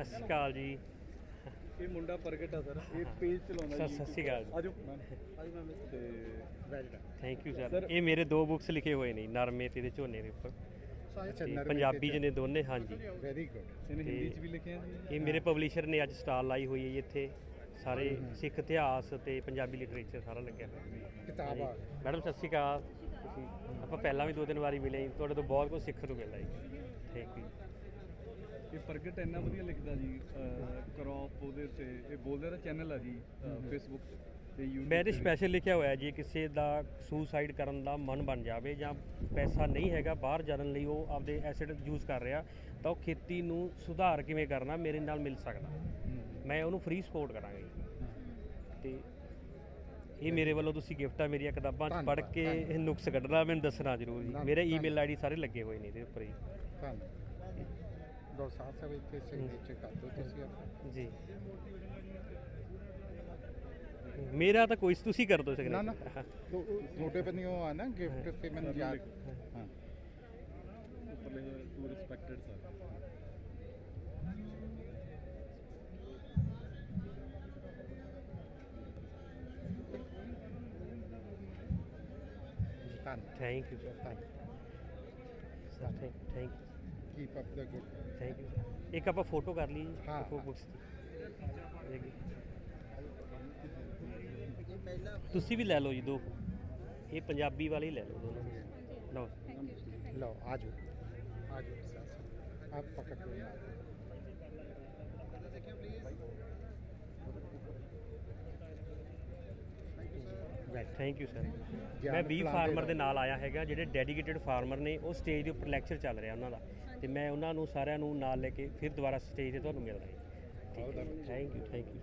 ਸਤਿ ਸ਼੍ਰੀ ਅਕਾਲ ਜੀ। ਇਹ ਮੁੰਡਾ ਪ੍ਰਗਟ ਆ ਸਰ ਇਹ ਪੇਜ ਚਲਾਉਂਦਾ ਸਰ, ਸਤਿ ਸ਼੍ਰੀ ਅਕਾਲ। ਆਜੋ। ਆਜੋ ਮੈਮ। ਤੇ ਵੈਲਿਡ ਥੈਂਕ ਯੂ ਸਰ ਇਹ ਮੇਰੇ ਦੋ ਬੁੱਕਸ ਲਿਖੇ ਹੋਏ ਨੇ ਨਰਮੇ ਤੇ ਇਹਦੇ ਝੋਨੇ ਦੇ ਉੱਪਰ। ਤੇ ਪੰਜਾਬੀ ਚ ਨੇ ਦੋਨੇ ਹਾਂਜੀ। ਵੈਰੀ ਗੁੱਡ ਇਹਨੇ ਹਿੰਦੀ ਚ ਵੀ ਲਿਖੇ ਆ ਜੀ। ਇਹ ਮੇਰੇ ਪਬਲਿਸ਼ਰ ਨੇ ਅੱਜ ਸਟਾਲ ਲਾਈ ਹੋਈ ਹੈ ਜੀ ਇੱਥੇ। ਸਾਰੇ ਸਿੱਖ ਇਤਿਹਾਸ ਤੇ ਪੰਜਾਬੀ ਲਿਟਰੇਚਰ ਸਾਰਾ ਲੱਗਿਆ ਹੋਇਆ। ਕਿਤਾਬ ਆ। ਮੈਡਮ ਸਤਿ ਸ਼੍ਰੀ ਅਕਾਲ। ਤੁਸੀਂ ਆਪਾਂ ਪਹਿਲਾਂ ਵੀ ਦੋ ਤਿੰਨ ਵਾਰੀ ਮਿਲੇ ਜੀ। ਤੁਹਾਡੇ ਤੋਂ ਬਹੁਤ ਕੁਝ ਸਿੱਖਣ ਨੂੰ ਮਿਲਦਾ ਜੀ। ਥੈਂਕ ਯੂ ਇਹ ਪ੍ਰਗਟ ਇੰਨਾ ਵਧੀਆ ਲਿਖਦਾ ਜੀ ਕਰੌਪ ਉਹਦੇ ਤੇ ਇਹ ਬੋਲਦੇ ਦਾ ਚੈਨਲ ਆ ਜੀ ਫੇਸਬੁੱਕ ਤੇ YouTube ਮੈਂ ਤੇ। ਸਪੈਸ਼ਲ ਲਿਖਿਆ ਹੋਇਆ ਜੀ ਕਿਸੇ ਦਾ ਸੁਸਾਈਡ ਕਰਨ ਦਾ ਮਨ ਬਣ ਜਾਵੇ ਜਾਂ ਪੈਸਾ ਨਹੀਂ ਹੈਗਾ ਬਾਹਰ ਜਾਣ ਲਈ ਉਹ ਆਪਦੇ ਐਸਿਡ ਯੂਜ਼ ਕਰ ਰਿਹਾ ਤਾਂ ਉਹ ਖੇਤੀ ਨੂੰ ਸੁਧਾਰ ਕਿਵੇਂ ਕਰਨਾ ਮੇਰੇ ਨਾਲ ਮਿਲ ਸਕਦਾ। ਮੈਂ ਉਹਨੂੰ ਫ੍ਰੀ ਸਪੋਰਟ ਕਰਾਂਗਾ ਜੀ ਤੇ ਇਹ ਮੇਰੇ ਵੱਲੋਂ ਤੁਸੀਂ ਗਿਫਟ ਆ ਮੇਰੀਆਂ ਕਿਤਾਬਾਂ ਚ ਪੜ੍ਹ ਕੇ। ਇਹ ਨੁਕਸ ਕੱਢਣਾ ਮੈਨੂੰ ਦੱਸਣਾ ਜ਼ਰੂਰ ਜੀ ਮੇਰੇ। ਈਮੇਲ ਆਈਡੀ ਸਾਰੇ ਲੱਗੇ ਹੋਏ ਨੇ ਇਹਦੇ ਉੱਪਰ ਜੀ ਧੰਨਵਾਦ ਦੋ ਸਾਹਿਬ ਸਭ ਇੱਥੇ ਸਿਗਨੇਚਰ ਕਰ ਦਿਓ ਤੁਸੀਂ ਆਪਣਾ। ਜੀ। ਮੇਰਾ ਤਾਂ ਕੋਈ ਤੁਸੀਂ ਕਰ ਦੋ ਸਕਦੇ ਨਾ ਨਾ। ਤੋ ਤੁਹਾਡੇ ਬੰਨੀ ਉਹ ਆ ਨਾ ਗਿਫਟ ਤੇ ਮੈਨੂੰ ਯਾਦ ਹਾਂ। ਉੱਪਰ ਲਿਖਿਆ ਟੂ ਰਿਸਪੈਕਟਡ ਸਰ ਧੰਨਵਾਦ। Thank you sir sir thank thank keep up the good thank you ਇੱਕ ਆਪਾਂ ਫੋਟੋ ਕਰ ਲਈ ਜੀ ਹਾਂ, ਫੋਟੋ ਹਾਂ। ਬੁੱਕਸ ਦੀ। ਤੁਸੀਂ ਵੀ ਲੈ ਲਓ ਜੀ ਦੋ। ਇਹ ਪੰਜਾਬੀ ਵਾਲੇ ਹੀ ਲੈ ਲਓ ਦੋਨੋਂ। ਲਓ ਲਓ ਆ ਜਾਓ। ਆ ਜਾਓ ਆਪ ਪਕੜ ਲਓ। ਥੈਂਕ ਯੂ ਸਰ ਮੈਂ 20 ਫੈਲਾਉਂਦੇ ਫਾਰਮਰ ਦੇ। ਨਾਲ। ਆਇਆ ਹੈਗਾ ਜਿਹੜੇ ਡੈਡੀਕੇਟਿਡ ਫਾਰਮਰ ਨੇ ਉਹ ਸਟੇਜ ਦੇ ਉੱਪਰ ਲੈਕਚਰ ਚੱਲ ਰਿਹਾ ਉਹਨਾਂ ਦਾ। ਤੇ ਮੈਂ ਉਹਨਾਂ ਨੂੰ ਸਾਰਿਆਂ ਨੂੰ ਨਾਲ ਲੈ ਕੇ ਫਿਰ ਦੁਬਾਰਾ ਸਟੇਜ ਤੇ ਤੁਹਾਨੂੰ ਮਿਲਦਾ ਹਾਂ। Thank you thank you